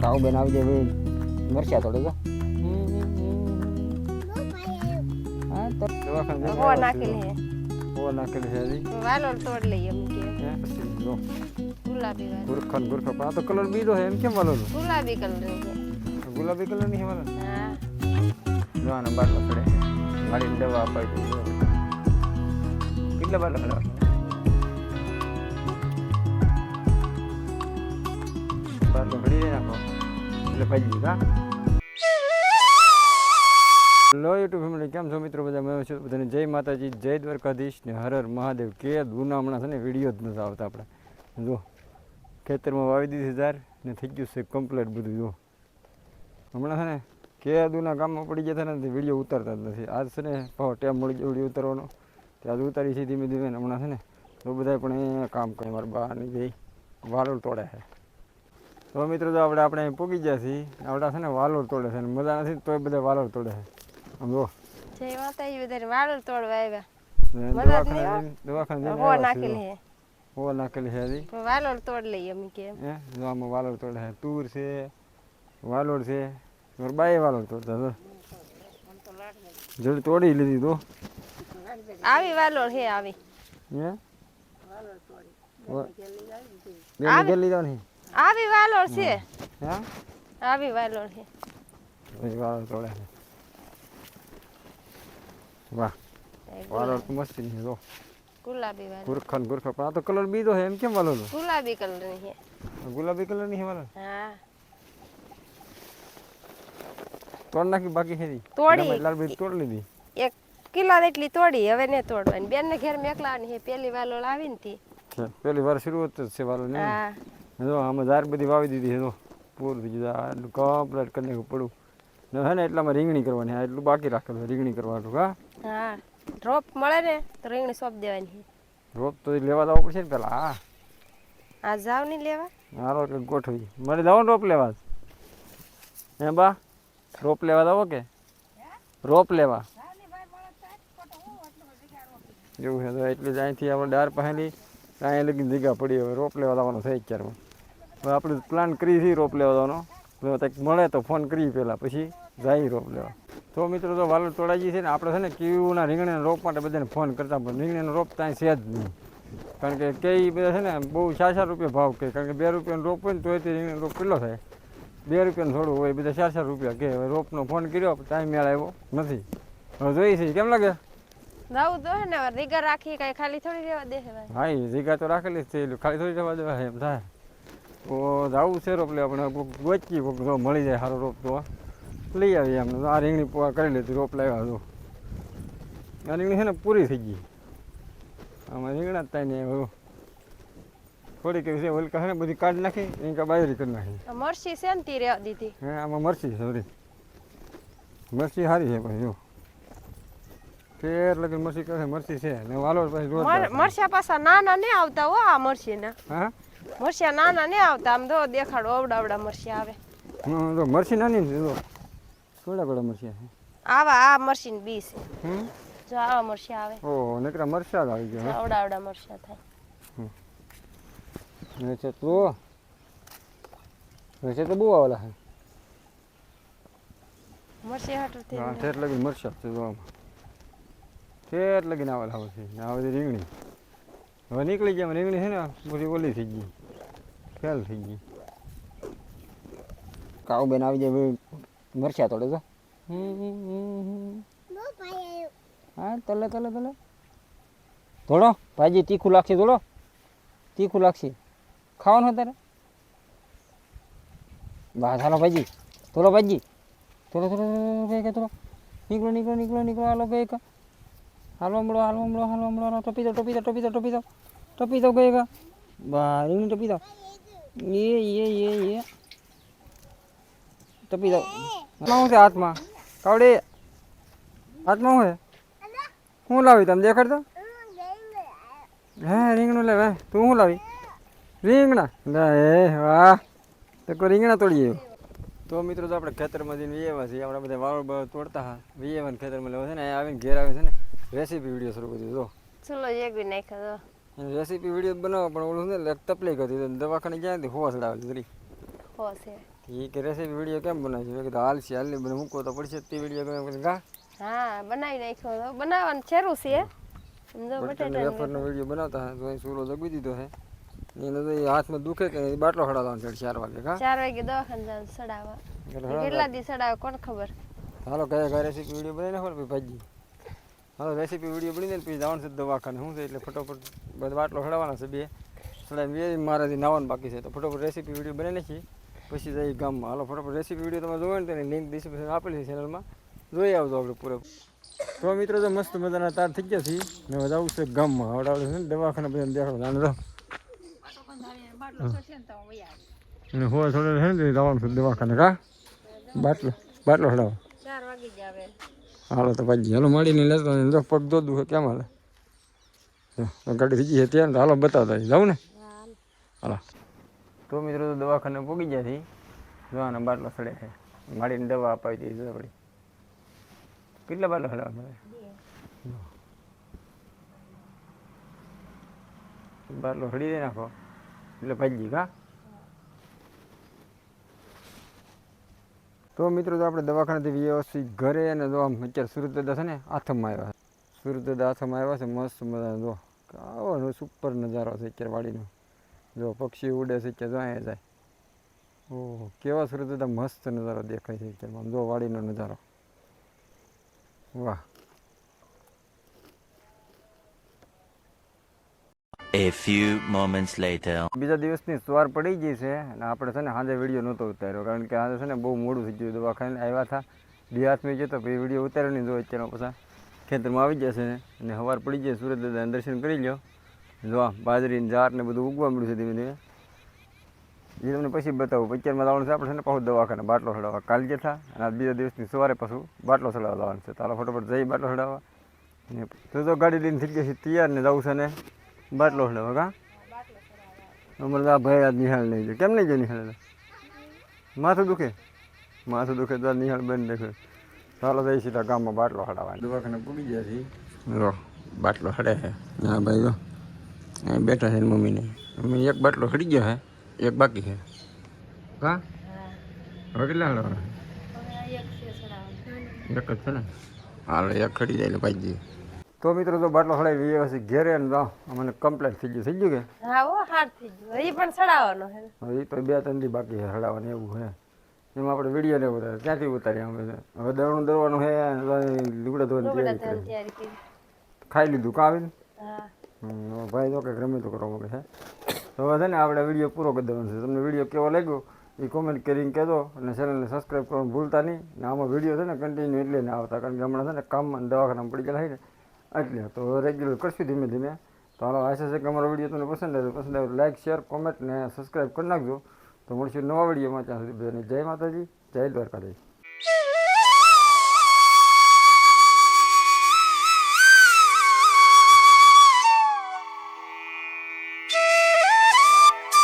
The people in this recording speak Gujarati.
કાઉ બેન આવી જાય મરચા થોડે તો હા તો દવાખાને જઈને હો આવ્યા નાખેલી છીએ. હે હો નાખેલી છે હજી વાલોર તોડ લઈએ એમ કે હે? પછી જો ગુલાબી વાલો ગુરખા ને ગુરખા પણ આ તો કલર બીજો છે એમ કેમ વાલો ગુલાબી કલર છે ગુલાબી કલર નહીં વાલો હા જો આને બાટલો પડે મારી દવા અપાઈ દીધી જો. કેટલા બાટલા પડ્યા બાટલો ભરી દઈ નાખો એટલે ભાજી દીધા હેલો યુટ્યુબ ફેમિલી, કેમ છો મિત્રો? બધા મેં છું? બધાને જય માતાજી, જય દ્વારકાધીશ ને હર હર મહાદેવ. કે દૂના હમણાં છે ને, વીડિયો જ નથી આવતા આપણે. જો, ખેતરમાં વાવી દીધી ધાર ને થઈ ગયું છે કમ્પ્લેટ બધું, જો. હમણાં છે ને, કે દૂના કામમાં પડી ગયા ને વીડિયો ઉતારતા જ નથી. આજ છે ને ભાવ ટેમ મળી ગયો વીડિયો ઉતારવાનો. ત્યાં ઉતારી છે ધીમે ધીમે હમણાં છે ને, તો બધા પણ એ કામ કરે, મારા બા ને જઈ વાળ તોડે છે. તો મિત્રો જો આપણે આપણે અહીં પૂગી ગયા છીએ આપણા છે ને વાલોડ તોડે છે ને મજા નથી તોય બધા વાલોડ તોડે છે આમ જો જય માતાજી બધા વાલોર તોડવા આવ્યા ને મજા જ દવાખાને નહીં જઈને- દવાખાને જઈને હો આવ્યા છીએ. નાખેલી હે હો નાખેલી છે હજી પણ વાલોર તોડ લઈએ એમ કે હે જો આમાં વાલોડ તોડે છે તુર છે વાલોડ છે મારા બાએ વાલોડ તોડતા હતા જોડે તોડી લીધી તો આવી વાલોર હે આવી હે બેન ઘેર લીધા નહીં આવી વાલોર છે હે આવી વાલોર હે પછી વાલોડ તોડે છે વાહ વાલોડ તો મસ્ત છે જો ગુલાબી વાલોર ગુરખા ને ગુરખા પણ આ તો કલર બીજો છે એમ કેમ વાલોડ ગુલાબી કલર ની હે ગુલાબી કલર ની છે વાલોડ હા તોડ નાખી બાકી છે ઈ? તોડી. રમેશ લાલભાઈ તોડ લીધી એક કિલ્લા એટલી તોડી હવે ને તોડવાની બેન ને ઘેર મેકલાવાની હે પેલી વાલોર આવી ને તી છે. પેલી વાર શરૂઆત જ છે વાલોડ ને હા જો આમાં ઝાર બધી વાવી દીધી છે જો પૂરું થઈ ગયું આ એટલું કમ્પ્લીટ કરી નાખ્યું પડું ને હે ને એટલામાં રીંગણી કરવાની આ એટલું બાકી રાખેલું છે રીંગણી કરવાનું હા હા ડ્રોપ મળે ને તો રીંગણી સોંપ દેવાની હે રોપ તો લેવા જવું પડશે ને પેલા હા આ જાવ નહીં લેવા હાલો એટલે ગોઠવી મારે જાવ ને રોપ લેવા હે બા રોપ લેવા જાવો કે રોપ લેવા એવું છે તો એટલે જ અહીંથી આપણે ડાર પાસેની અહીંયા લગીને જગ્યા પડી હવે રોપ લેવા જવાનો થઈ અત્યારમાં હવે આપણે પ્લાન કરી છીએ રોપ લેવાનો. મળે તો ફોન કરી પહેલાં પછી જાય રોપ લેવા. તો મિત્રો તો વાલર તોડાજી છે ને આપણે છે ને કીવુના રીંગણીના રોપ માટે બધાને ફોન કરતા પણ રીંગણીનો રોપ ત્યાં છે જ નહીં. કારણ કે કઈ બધા છે ને બહુ ચાર ચાર રૂપિયા ભાવ કે કારણ કે બે રૂપિયાનો રોપ હોય ને તોય તે રીંગણીનો રોપ કેટલો થાય? બે રૂપિયાનું થોડું હોય બધા ચાર ચાર રૂપિયા કે હવે રોપનો ફોન કર્યો ટાઈમ મેળ આવ્યો નથી. હવે જોઈએ છે કેમ લાગે? જાવું તો ને હવે રાખી કઈ ખાલી થોડી રહેવા દે હા રીગા તો રાખેલી જ છે ખાલી થોડી જવા દેવા એમ થાય. જવું છે રોપ લે આપણે ગોચકી ગોચી જો મળી જાય સારો રોપ તો. લઈ આવીએ એમને આ રીંગણી પૂરા કરી લીધી રોપ લાવ્યા તો આ રીંગણી છે ને પૂરી થઈ ગઈ. આમાં રીંગણા જ થાય ને થોડીક છે ઓલકા છે ને બધી કાઢી નાખી રીંગા બાજરી કરી નાખી. મરસી છે ને તીરે દીધી? હે આમાં મરસી છે સોરી મરસી સારી છે પછી જો. ફેર લગી મરસી કરે મરસી છે. ને વાલો પછી. મરસા પાછા નાના નહીં આવતા હો આ મરસી ના હા? મરસા નાના નહીં આવતા આમ જો દેખાડો અવડા અવડા મરસિયા આવે. હમ, તો મરસી નાની ને જો. થોડા થોડા મરસિયા છે? આવા આ મરસી ને બી છે. જો આવા મરસિયા આવે. ઓહો નકરા મરસિયા જ આવી ગયા અવડા અવડા મરસિયા થાય. હે છે તો વેચે તો બહુ આવેલા છે. મરસિયા હાટું થી હા ઠેર લગીને મરસિયા છે જો આમાં. ઠેર લગીને આવેલા આવે છે આ બધી રીંગણી. હવે નીકળી ગયા રીંગણી છે ને બધી ઓલી થઈ ગઈ. ફેલ થઈ ગઈ કાઉ બેન આવી જાય મરચા તોડે તો હા તલે તલે તલે થોડો ભાજી તીખું લાગશે થોડો તીખું લાગશે ખાવાનું તારે બા હાલો ભાજી થોડો ભાજી થોડો થોડો થોડો કે થોડો નીકળો નીકળો નીકળો નીકળો હાલો ગઈ કા હાલો હમણો હાલો હમણો હાલો હમણો હાલો ટપી દો ટપી દો ટપી દો ટપી દો ટપી દો ગઈ કા બા રીંગણી ટપી દો એ એ એ એ દો હાથમાં શું છે હાથમાં કાવડે હાથમાં શું છે શું લાવી તમે દેખાડ દો હે રીંગણું લે હે તું શું લાવી રીંગણા લે એ વાહ તો કોઈ રીંગણા તોડી આવ્યો તો મિત્રો તો આપણે ખેતરમાં જઈને વીએવા છીએ આપણે બધા વાળ બાળ તોડતા હા વીએવાન ખેતરમાં લેવા છે ને આવીને ઘેર આવે છે ને રેસીપી વીડિયો શરૂ કરી દીધો ચલો એક બી નાખ્યો રેસીપી વિડીયો બનાવવા પણ ઓલું છે ને એક તકલીફ હતી તો દવાખાને ગયા હતી હોવા ચડાવેલી જરી હો છે એ કે રેસીપી વિડીયો કેમ બનાવી મેં કીધું હાલ છે હાલ બને મૂકવો તો પડશે જ તે વિડીયો ગમે પછી કા હા બનાવી નાખ્યો તો બનાવવાનું શરૂ છે સમજો બટેટાના બટેટાનું વેફરનો વિડીયો બનાવતા હોય તો અહીં સૂરો જગવી દીધો છે એને તો એ હાથમાં દુખે કે નહીં, બાટલો ખડાવવાનો છે ચાર વાગે કા ચાર વાગે દવાખાને જવાનું સડાવવા એટલે એ હળાવવા. કેટલા દી સડાવે કોણ ખબર હાલો કયા કયા રેસીપી વિડીયો બનાવી નાખો ને પછી ભાજી હાલો, રેસીપી વીડિયો બની જાય ને પછી જવાનું છે દવાખાને. શું છે એટલે ફટોફટ બધા બાટલો હડાવવાના છે બે. બે, મારાથી નાવાનું બાકી છે. તો ફટોફટ રેસીપી વીડિયો બની નાખીએ પછી જઈએ ગામમાં. હાલો, ફટોફટ રેસીપી વીડિયો તમે જોવો ને તેની લિંક ડિસ્ક્રિપ્શન આપેલી છે ચેનલમાં જોઈ આવજો આપણે પૂરે. તો મિત્રો તો મસ્ત મજાના તાર થઈ ગયા છીએ. ને હવે જવું છે ગામમાં. આવડે છે ને દવાખાને બધાને દેખાડો જાણે અને હોય છે ને જવાનું છે દવાખાને. કા? બાટલો બાટલો આવે હાલો તો ભાઈ હાલો મળીને લેતો ને જો પગ દોદું હોય કેમ હાલે? ગાડી થઈ ગઈ છે ત્યાં હાલો બતાવતા જાઉં ને? હાલો. તો મિત્રો તો દવાખાને પોગી ગયા છે. જોવાના બાટલો સડે છે. માડીને દવા અપાવી દીધી આપણી કેટલા બાટલો સડાવવા મળે? બાટલો સડી દઈ નાખો. એટલે ભાજી કા તો મિત્રો, તો આપણે દવાખાનેથી વ્યવસ્થિત ઘરે અને જો આમ અત્યારે સુરતદા છે ને, આથમમાં આવ્યા છે. સુરત દાદા આથમમાં આવ્યા છે, મસ્ત મજાનો જો આવો સુપર નજારો છે અત્યારે વાડીનો. જો પક્ષી ઉડે છે અત્યારે જો અહીંયા જાય. ઓહો, કેવા સુરત મસ્ત નજારો દેખાય છે અત્યારે આમ જો વાડીનો નજારો. વાહ. A few moments later. બીજા દિવસની સવાર પડી ગઈ છે અને આપણે છે ને સાંજે વિડીયો નહોતો ઉતાર્યો કારણ કે આજે છે ને બહુ મોડું થઈ ગયું દવાખાને આવ્યા હતા દિહાતમાં જતો પછી વિડીયો ઉતાર્યો નહીં જો અત્યારે પાછા ખેતરમાં આવી જશે અને સવાર પડી જાય સુરત દાદાને દર્શન કરી લ્યો જો આ બાજરીને જાર ને બધું ઉગવા મળ્યું છે ધીમે ધીમે એ તમને પછી બતાવું અત્યારમાં લાવવાનું છે આપણે છે ને પાછું દવાખાને બાટલો ચડાવવા કાલ ગયા હતા અને આ બીજા દિવસની સવારે પાછું બાટલો ચડાવવા લાવવાનું છે તારો ફટોફટ જઈ બાટલો ચડાવવા ને તો તો ગાડી લઈને થઈ ગઈ છે તૈયાર ને જવું છે ને બાટલો હડાવો કા? અમારે તો આ ભાઈ આજ નિહાળ નહીં જાય. કેમ નહીં જાય નિહાળ માથું દુખે? માથું દુખે તો નિહાળ બંધ દેખે ચાલો જઈ સીધા ગામમાં બાટલો હડાવવા. દવાખાને પૂગી ગયા છે. જો બાટલો હડે છે હા ભાઈ જો. અહીં બેઠા છે મમ્મીને. મમ્મી એક બાટલો હડી ગયો છે એક બાકી છે કા? હવે કેટલા હડાવવાના એક જ છે ને? હાલો એક ખડી જાય એટલે ભાઈ તો મિત્રો તો બાટલો હડાવી વ્યવસ્થિત ઘેરે ને તો મને કમ્પ્લેટ થઈ ગયું થઈ ગયું કે હા ઓ હાર થઈ ગયું એ પણ સડાવવાનો છે હવે એ તો બે ત્રણ દી બાકી છે હડાવવાનું એવું છે એમાં આપણે વિડીયો ને ઉતારે ક્યાંથી ઉતારીએ અમે તો? હવે દરવાનું દરવાનું છે લુગડા ધોવાની લુગડા તૈયારી ધોવાની કરી તૈયારી કરી ખાઈ લીધું કાં આવીને હા હમ, હવે ભાઈ તો કંઈક રમે તો કરવા માંગે છે તો હવે છે ને આપણે વિડીયો પૂરો કરી દેવાનો છે તમને વિડીયો કેવો લાગ્યો એ કોમેન્ટ કરીને કહેજો અને ચેનલને સબસ્ક્રાઈબ કરવાનું ભૂલતા નહીં ને આમાં વિડીયો છે ને કન્ટિન્યુ એટલે ના આવતા કારણ કે હમણાં છે ને કામમાં ને દવાખાનામાં પડી ગયેલા છે ને એટલે તો રેગ્યુલર કરશું ધીમે ધીમે. તો હાલો આશા છે કે અમારો વીડિયો તમને પસંદ આવે પસંદ આવે લાઇક શેર કોમેન્ટ ને સબસ્ક્રાઈબ કરી નાખજો. તો મળશું નવા વિડીયોમાં ત્યાં સુધી જય માતાજી, જય દ્વારકાધીશ.